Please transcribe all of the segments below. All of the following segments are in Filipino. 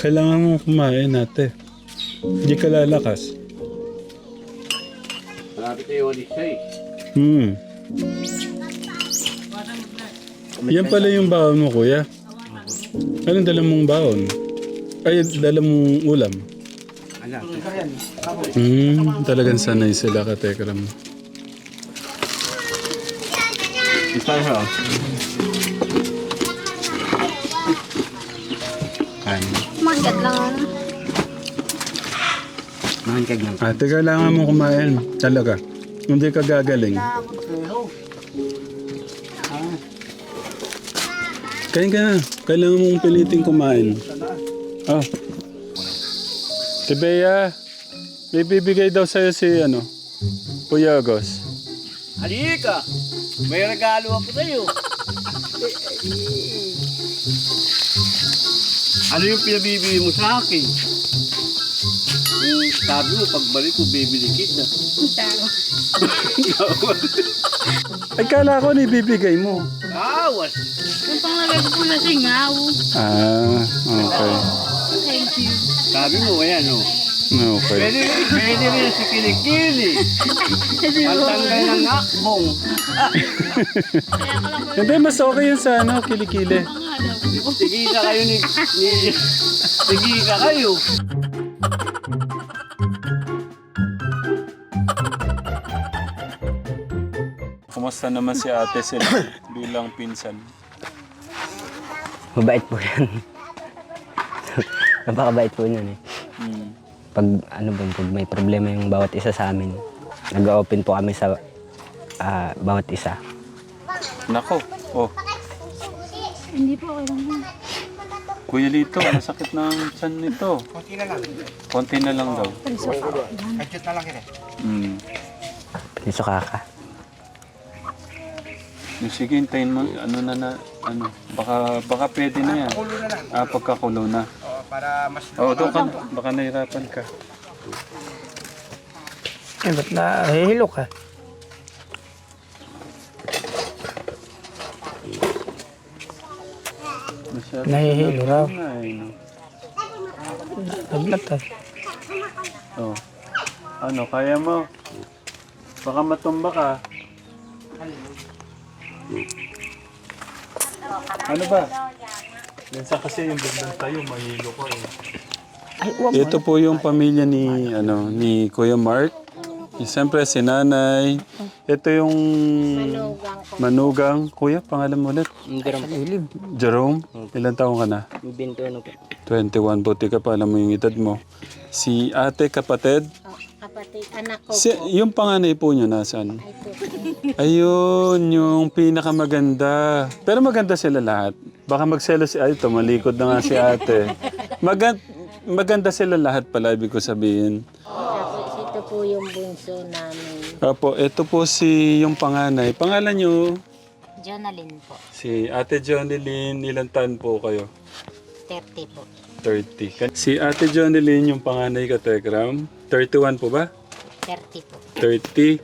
Kailangan mo kumain ate. Hindi ka lalakas. Na yung alis eh. Hmm. Yan pala yung baon mo, kuya. Anong dala mong baon? Ay, dala mong ulam. Hmm, talagang sanay sila ka Tekram. Isa siya. Mahangkag lang. Ate, kailangan mo kumain. Talaga. Hindi ka gagaling. Kain ka na. Kailangan mong piliting kumain. Oh. Tibeya, may bibigay daw sa'yo si ano, Kuya Agos. Halika! May regalo ako sa'yo. ano yung pinabibili mo sa akin? Sabi mo, pagbalik ko, bibili kita. Ay, kala ko na ibibigay mo. Awas! Yung panglagay ko po na singaw. Ah, okay. Thank you. Sabi mo, ayan o. Okay. Pwede rin, pwede rin si Kilikili. Pantanggal ng akbong. Kaya ko lang po Hindi, mas okay yun sa ano, kilikili. nga daw. Sige ka kayo ni... ni sige ka kayo. Kumusta naman si ate sila bilang pinsan? Mabait po yan. Napakabait po yun eh. Hmm. Pag ano ba, pag may problema yung bawat isa sa amin, nag-open po kami sa ah, bawat isa. Nako, oh. Hindi po, okay lang yan. Kuya Lito, masakit ng tiyan nito. Konti na lang. Konti na lang daw. Hmm. Piso kaka. Yung Sige, hintayin mo. Ano na na, ano. Baka, baka pwede na yan. Ah, pagkakulo na. Oo, para mas... Oo, doon ka na. Baka nahirapan ka. Eh, ba't nahihilo ka? Masyado. Nahihilo raw. No. Naglat ah. Oh. Ano, kaya mo? Baka matumba ka. Ano ba? Minsan kasi yung biglang tayo, mahilo ko eh. Ito po yung pamilya ni ano ni Kuya Mark. Siyempre si Nanay. Ito yung Manugang. Kuya, pangalan mo ulit? Jerome. Ilan taong ka na? Binto ano po? 21. Buti ka pa, alam mo yung edad mo. Si ate kapatid. Kapatid, anak ko Si, yung panganay po nyo nasan? Ayun, yung pinakamaganda. Pero maganda sila lahat. Baka magselo si... Ay, ito, malikod na nga si ate. Magan, maganda sila lahat pala, ibig ko sabihin. Tapos ito po yung bunso namin. Opo, ito po si yung panganay. Pangalan nyo? Jonalyn po, Si Ate Jonilyn. Ilan taon po kayo? 30 po. 30. Si Ate Jonilyn, yung panganay ka, Tekram. 31 po ba? 30 po. 30.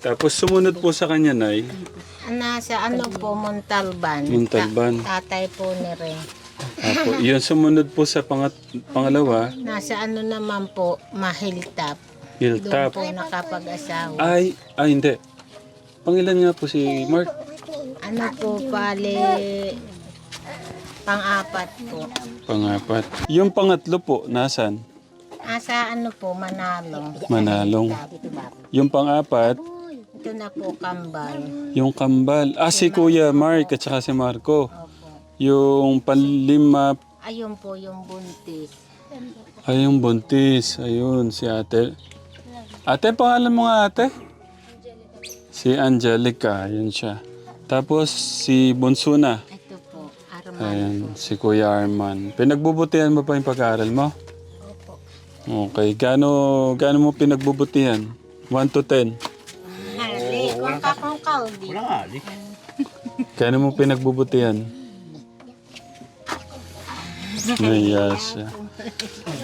Tapos sumunod po sa kanya, Nay. Nasa ano po, Montalban. Montalban. Ta- tatay po ni Ren. Apo, yun sumunod po sa pangat, pangalawa, Nasa ano naman po, Mahiltap. Doon Hilltop. po nakapag-asawa. Ay, ay hindi. Pangilan nga po si Mark? Ano po, pali, pang-apat po. Pangapat. Yung pangatlo po, nasan? Asa ano po, Manalo. Manalong. Yung pangapat, Ito na po, Kambal. yung kambal. Ah, si Kuya Mark at saka si Marco. Yung panlima, Ayun po yung buntis. ay yung buntis. Ayun, si ate. Ate, pangalan mo nga ate? Si Angelica, ayun siya. Tapos si Bunso na. Ito po, Arman. Ayan, si Kuya Arman. Pinagbubutihan mo pa yung pag-aaral mo? Okay. Gaano, gaano mo pinagbubutihan? 1 to 10. Hali, kung kaldi. Wala nga, di. Gaano mo pinagbubutihan? Naiya siya.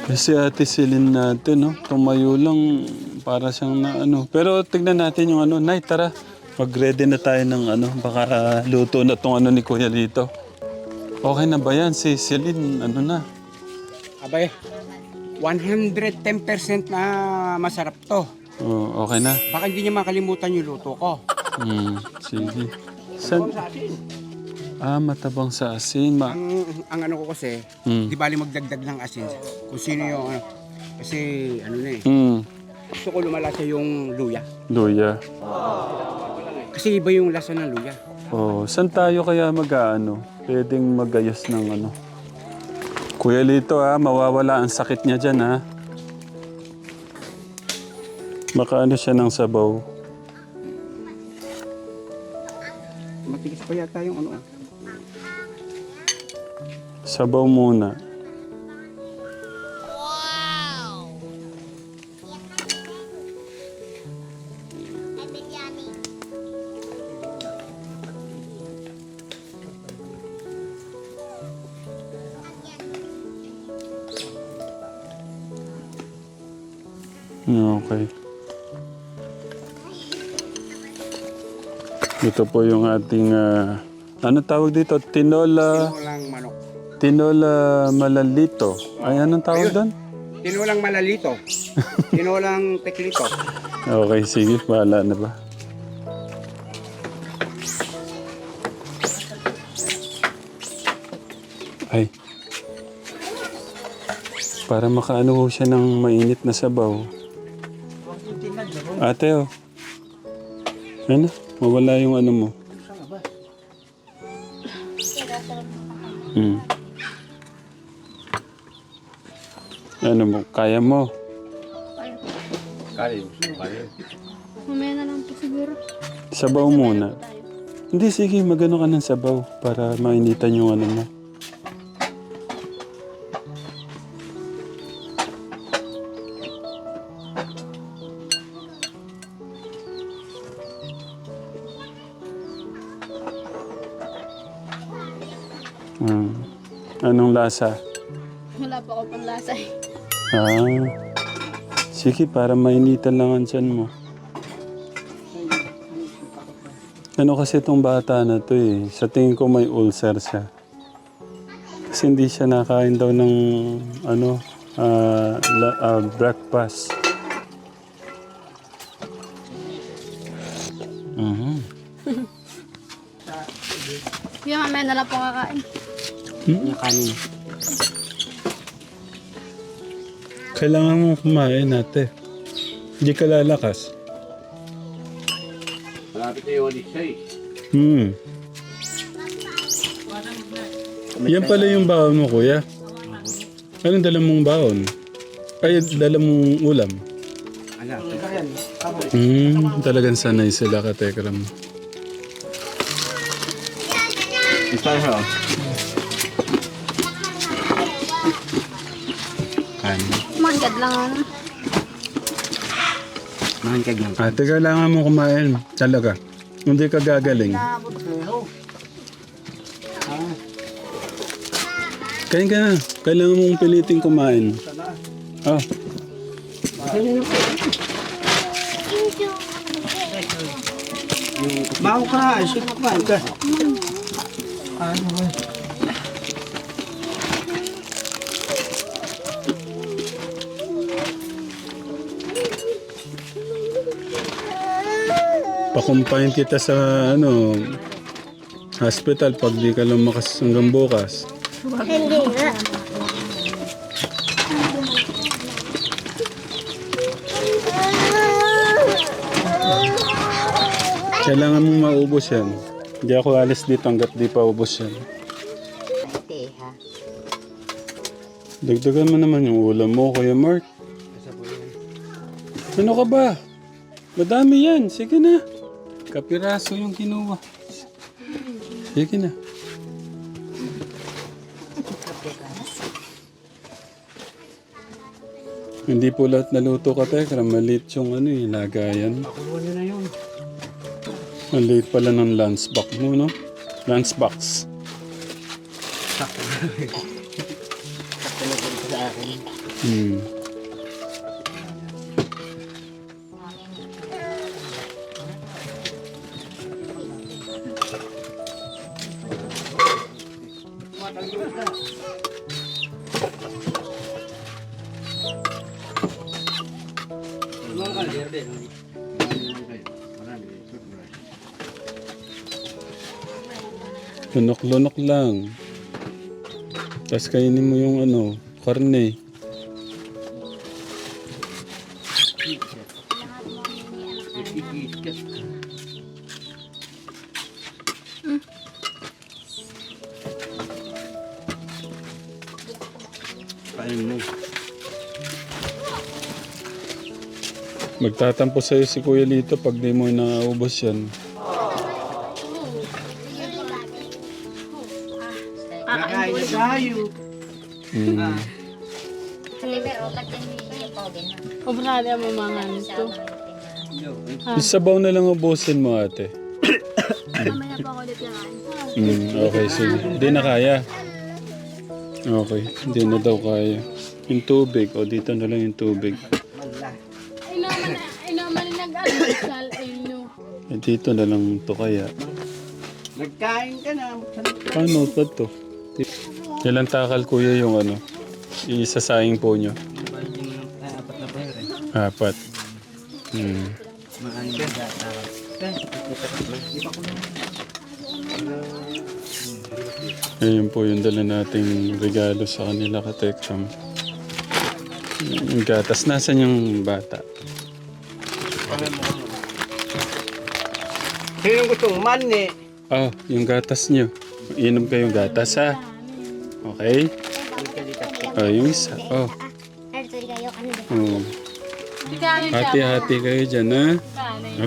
Kasi ate Celine natin, no? Tumayo lang para siyang na ano. Pero tignan natin yung ano. Nay, tara. Mag-ready na tayo ng ano. Baka luto na tong ano ni Kuya dito. Okay na ba yan? Si Celine, ano na? Abay, 110% na masarap to. Oh, okay na. Baka hindi niya makalimutan yung luto ko. Hmm, sige. San? Ah, matabang sa asin. Ma Ang, ang ano ko kasi, Hmm. di bali magdagdag ng asin. Kung sino yung ano. Kasi ano na eh, Hmm, gusto ko lumalasa yung luya. luya. Kasi iba yung lasa ng luya. Oh, saan tayo kaya mag-ano? Pwedeng magayos ng ano? Kuya Lito ha, mawawala ang sakit niya dyan ha. Makaano siya ng sabaw. Matigas pa yata yung ano. ah. Sabaw muna. Ito po yung ating, ah, ano tawag dito? Tinola, Tinulang manok. tinola malalito. Ay, anong tawag doon? Tinulang malalito. Tinulang teklito. Okay, sige. Bahala na ba? Ay. Para makaano ho siya ng mainit na sabaw. Ate, oh. Ano? Mawala yung ano mo. Hmm. Ano mo? Kaya mo? Mamaya na lang po siguro. Sabaw muna. Hindi, sige, magano ka ng sabaw para mainitan yung ano mo. Hmm. Anong lasa? Wala pa ako pang lasa eh. Ah. Sige, para mainitan lang ang tiyan mo. Ano kasi itong bata na to eh. Sa tingin ko may ulcer siya. Kasi hindi siya nakain daw ng ano, ah, la- ah, breakfast. Mhm. Kaya mamaya na lang po kakain. Yung kanin. Kailangan mo kumain ate. Hindi ka lalakas. Malapit na yung alis eh. Hmm. Yan pala yung baon mo, kuya. Anong dala mong baon? Ay, dala mong ulam. Ala, Hmm, talagang sanay sila ka, Tekram. isa siya. Kanin. Magad lang ano. Mahangkag lang. Ate, kailangan mo kumain. Talaga. Hindi ka gagaling. Kain ka na. Kailangan mong piliting kumain. Oh. Bago ka, isip ka. ka. Pakumpain kita sa ano hospital pag di ka lumakas hanggang bukas. Kailangan mong maubos yan. Hindi ako alis dito hanggat di pa ubos yan. Dagdagan mo naman yung ulam mo, Kuya Mark. Ano ka ba? Madami yan. Sige na. Kapiraso yung kinuha. Sige na. Hindi po lahat naluto ka, Tekra. Maliit yung ano eh, lagayan. Kuha niyo na yun. Ang liit pala ng lunchbox mo, no? Lunchbox. Hmm. Lunok-lunok lang. Tapos kainin mo yung ano, karne. Kain mo. Magtatampo sa'yo si Kuya Lito pag di mo naubos yan. Nakain na tayo. Mm. Obrali ang mga nito. Yung sabaw na lang ubusin mo ate. Mamaya pa ako ulit yan. Mm, okay, sige. Hindi na kaya. Okay, hindi na daw kaya. Yung tubig, o dito na lang yung tubig. Ay naman, ay naman nag-almusal. Ay no. Eh, dito na lang to kaya. Nagkain ka na. Paano ba to? Ilang takal kuya yung ano? Isasayang po nyo? Apat na pera. Apat. Hmm. Maano. Ayun po yung dala nating regalo sa kanila katekram. Yung gatas. Nasaan yung bata? Sino gustong mani? Ah, yung gatas nyo. Inom kayong gatas ha. Okay? Ah, yung isa. Oh. oh. Kanin siya. Hati-hati kayo dyan ha.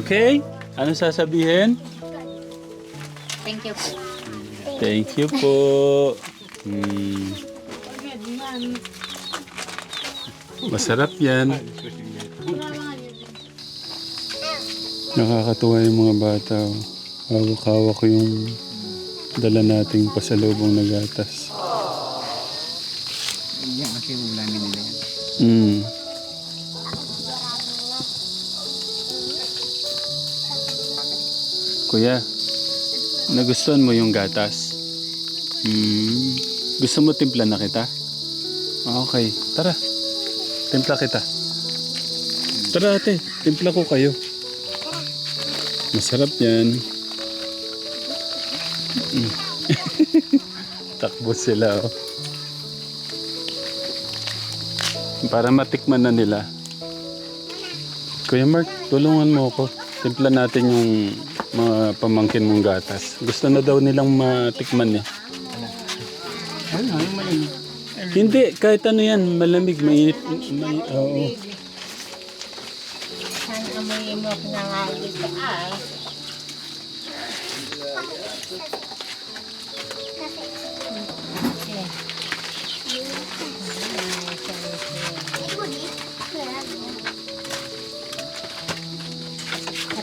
Okay? Ano sasabihin? Thank you po. Thank you po. Hmm. Masarap yan. Nakakatuwa yung mga bata. oh. Hawak-hawak yung dala nating pasalubong na gatas. Yan kasi ulamin nila yan. Mm. Kuya, nagustuhan mo yung gatas? Mm. Gusto mo timpla na kita? Okay, tara. Timpla kita. Tara ate, timpla ko kayo. Masarap yan. Mm. Takbo sila oh. Para matikman na nila. Kuya Mark, tulungan mo ako. Timpla natin yung mga pamangkin mong gatas. Gusto na daw nilang matikman eh. Ano, yung mali. Hindi, kahit ano yan, malamig, mainit. May, oo. Saan amoy mo nangagis ay?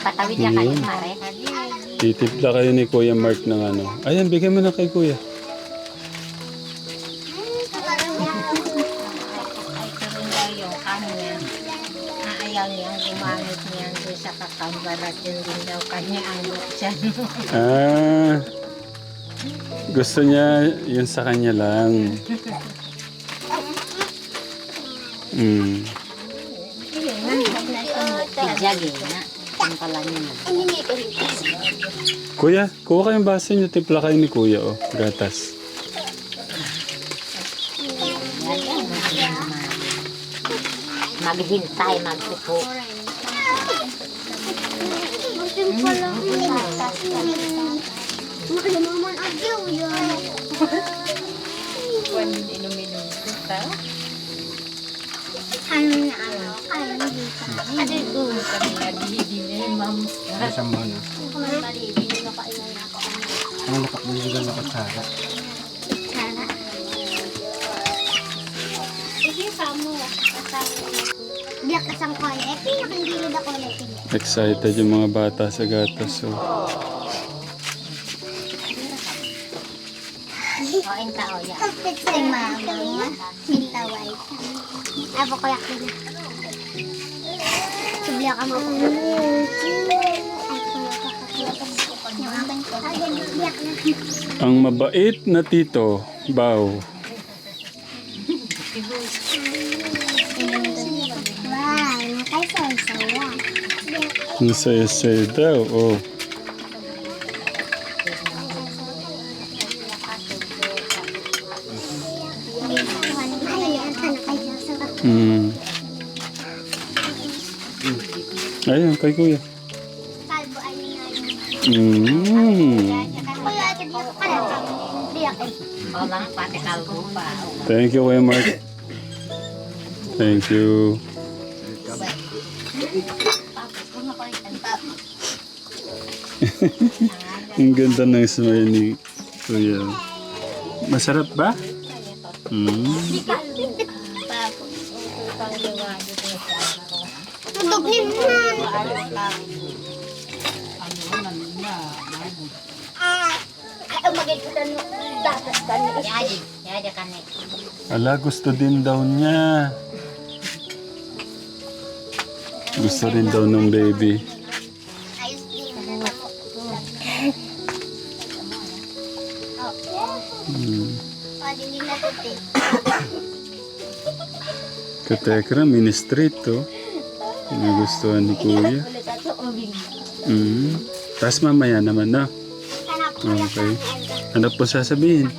Napatawid niya kayo, pare. Titimpla kayo ni Kuya Mark ng ano. Ayan, bigyan mo na kay Kuya. Ay, karoon daw yung kanya. Aayaw niyang gumamit niyan doon sa kakambarat. Yun din daw kanya ang buksan. Ah, gusto niya yun sa kanya lang. Mm. Tidyagi na. Ang pala niya na. Kuya, kuha kayong baso niyo, timpla kayo ni Kuya, oh. Gatas. Maghintay, magpupo. Isang mo na. Ang nakapulugan na kasara. Biyak isang kulay. Eh, pinakandilo na kulay. Excited yung mga bata sa gatas, oh. O, inta o, yan. Kapit sa mama. Mintaway. Abo ko yak Subli ka mo. Ang mabait na tito, Bao. Ang saya-saya daw. Oh. Mm. Ayun, kay kuya. Kalbo ay niya. Mm. Eh. Thank you, Kuya Mark. Thank you. Ang ganda ng smile ni Kuya. Masarap ba? Mm. Tutugnin mo na. Ay, umagay ko tanong. Dapat tanong. Yadi, yadi ka na. Ala, gusto din daw niya. Gusto rin daw ng baby. Ayos din. Mm. O, hindi na Nagustuhan ni Kuya. Mm. Tapos mamaya naman na. Okay. Ano po sasabihin?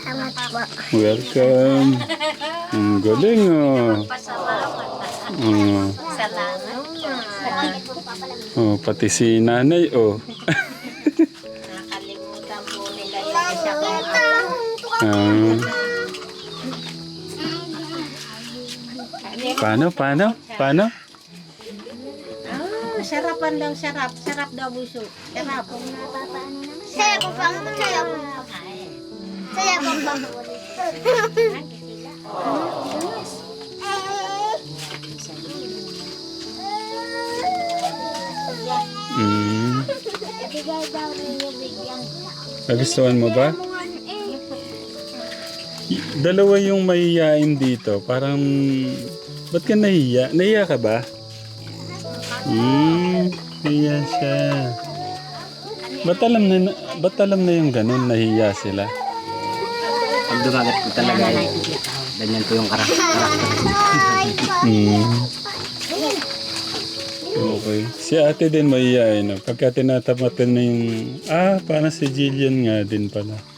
Salamat po. Welcome. Ang galing oh. Oh, Salamat. Oh, pati si nanay oh. Nakalimutan po nila yung isa kong Ah. paano, paano? Paano? Ah, sarapan daw, sarap. Sarap daw buso. Sarap. Saya po pang, saya po pang. Saya po pang. Mm. Nagustuhan mo ba? Dalawa yung mahihiyain dito. Parang, ba't ka nahiya? Nahiya ka ba? Hmm, nahiya siya. Ba't alam na, ba't alam na yung ganun, nahiya sila? Pag dumagat po talaga, ganyan po yung karak- karakter. Hmm. Okay. Si ate din mahihiyain. No? Pagka tinatapatan na yung, ah, parang si Jillian nga din pala.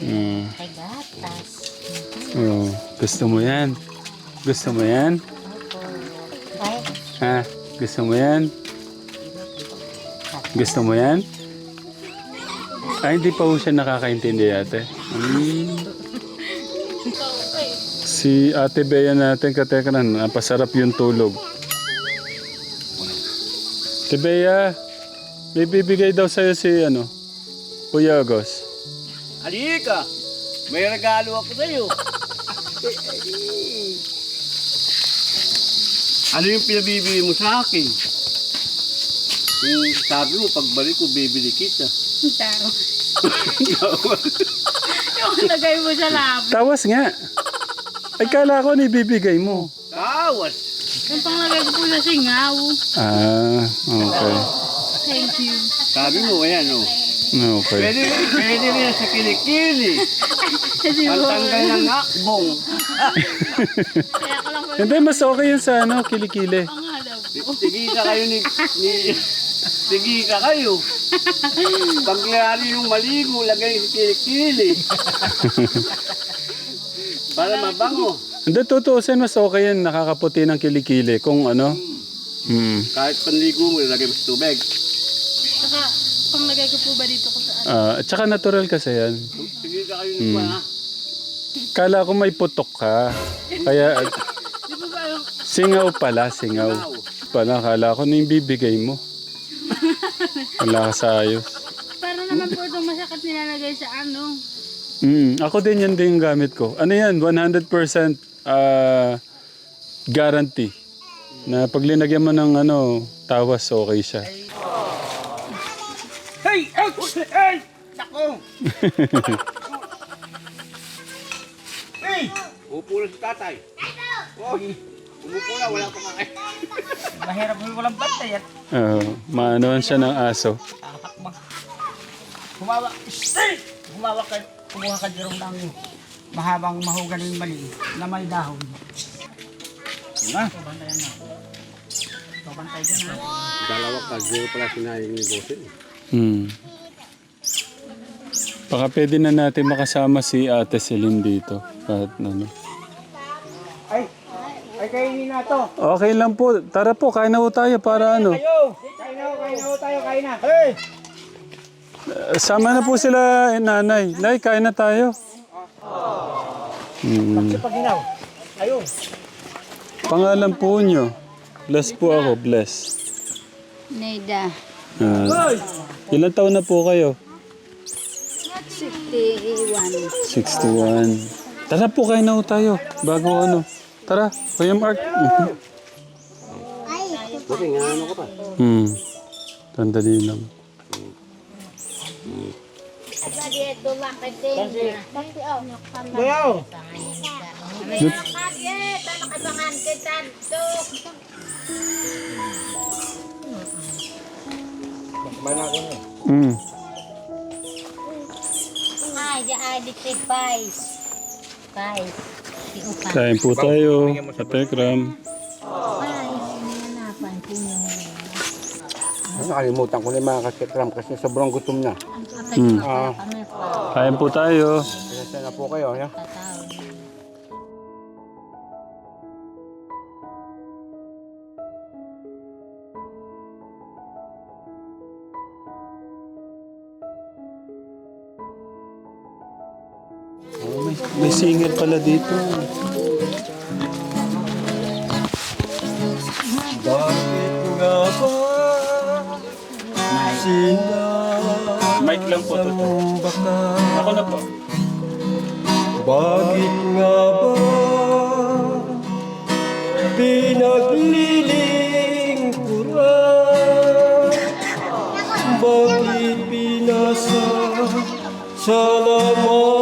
Hmm. Oh, gusto mo yan? Gusto mo yan? Ay, Ha? Gusto mo yan? Gusto mo yan? Ay, hindi pa po siya nakakaintindi ate. Hmm. Si ate Bea natin katekanan, napasarap yung tulog. Ate Bea, may bibigay daw sa'yo si ano, Kuya Agos. Halika! May regalo ako sa'yo. ano yung pinabibili mo sa akin? Yung sabi mo, pagbalik ko, bibili kita. Tao. Yung lagay mo sa lab. Tawas nga. Ay, kala ko nibibigay mo. Tawas! Yung panglagay ko po sa singaw. Ah, okay. Thank you. Sabi mo, ayan o. Okay. Pwede, pwede rin sa kilikili. Pantanggal ng akbong. Hindi, mas okay yun sa ano, kilikili. pangalaw. Tigi ka kayo ni... ni Tigi ka kayo. Pag nangyari yung maligo, lagay sa kilikili. Para mabango. Hindi, tutuusin, mas okay yun, nakakaputi ng kilikili. Kung ano, hmm. Kahit panligo mo, lagay mo sa tubig. Saka, panglagay ko po ba dito ko sa ano? Ah, at saka natural kasi yan. Tigi ka kayo ni hmm. Kala ko may putok ka. Kaya, Di ba ba yung singaw pala, singaw. Pala, kala ko na yung bibigay mo. Wala ka sa ayos. Para naman po itong masakit nilalagay sa ano. Mm, ako din yan din yung gamit ko. Ano yan? 100% ah guarantee. Na pag linagyan mo ng ano, tawas, okay siya. Hey! Ay! Ay! Nako! hey! Upo na si tatay. Oy! Umupo na, wala pa kakain. Mahirap mo walang bantay at Oo, maanoan siya ng aso. Humawa. Stay! Humawa ka. Kumuha ka dyan ng mahabang mahugaling mali na may dahon. Na. Bantayan mo. Ito, bantay ko na. Dalawa ka, zero pala sinayang ni Bosin. Hmm. Baka pwede na natin makasama si Ate Celine dito. Kahit ano. Ay, ay kainin na to. Okay lang po. Tara po, kain na po tayo para ano. Yo! Kain na, kain na tayo, kain na. Hey! Uh, Sama na po sila, eh, nanay. Nay, kain na tayo. Hmm. Ayun. Pangalan po nyo. Bless po ako, bless. Neda. Ah, ilan taon na po kayo? 61. 61. Tara po, kain na po tayo. Bago ano. Tara, Kuya Mark. Buti nga ano ko pa. Hmm. Sandali lang. Bayaw! Hmm. Ay, di ay di ti pais. Pais. Kain po tayo. Katekram. Yung Nakalimutan ko na yung mga kasikram kasi sobrang gutom na. Hmm. Ah. Kain po tayo. kaya na po kayo. Ya? Singer pala dito. Mic lang po to. Ako na po. Bakit nga ba pinaglilingkuran? Bakit pinasa salamatan?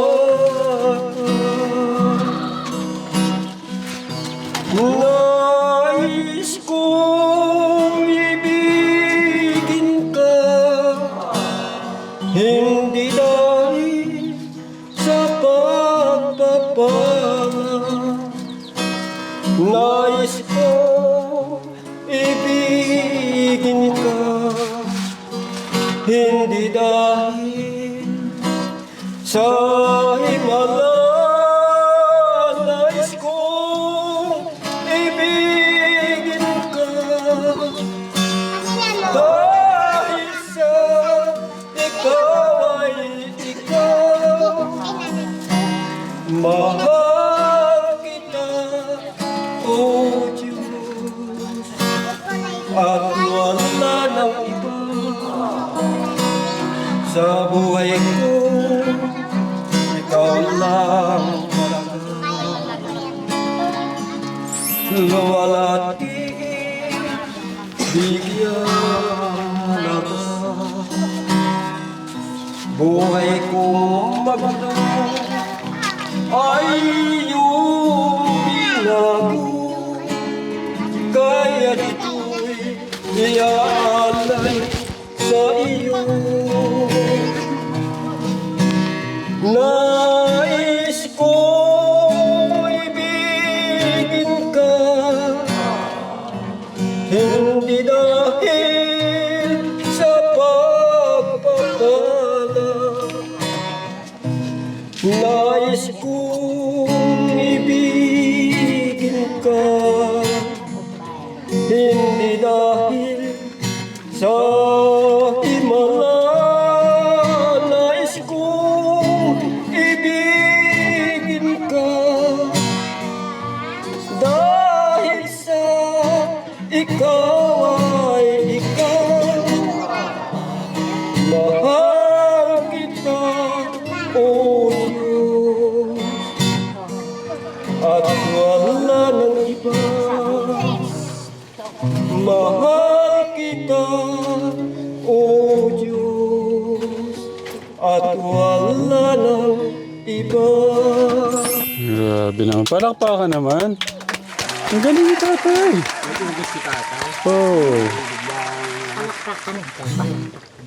while love. Ikaw ay ikaw Mahal kita, O Diyos At wala ng iba Mahal kita, O Diyos At wala ng iba Grabe naman. Palakpakan naman. Ang galing ni tatay. Si tatay. Oh. Palakpakan ko.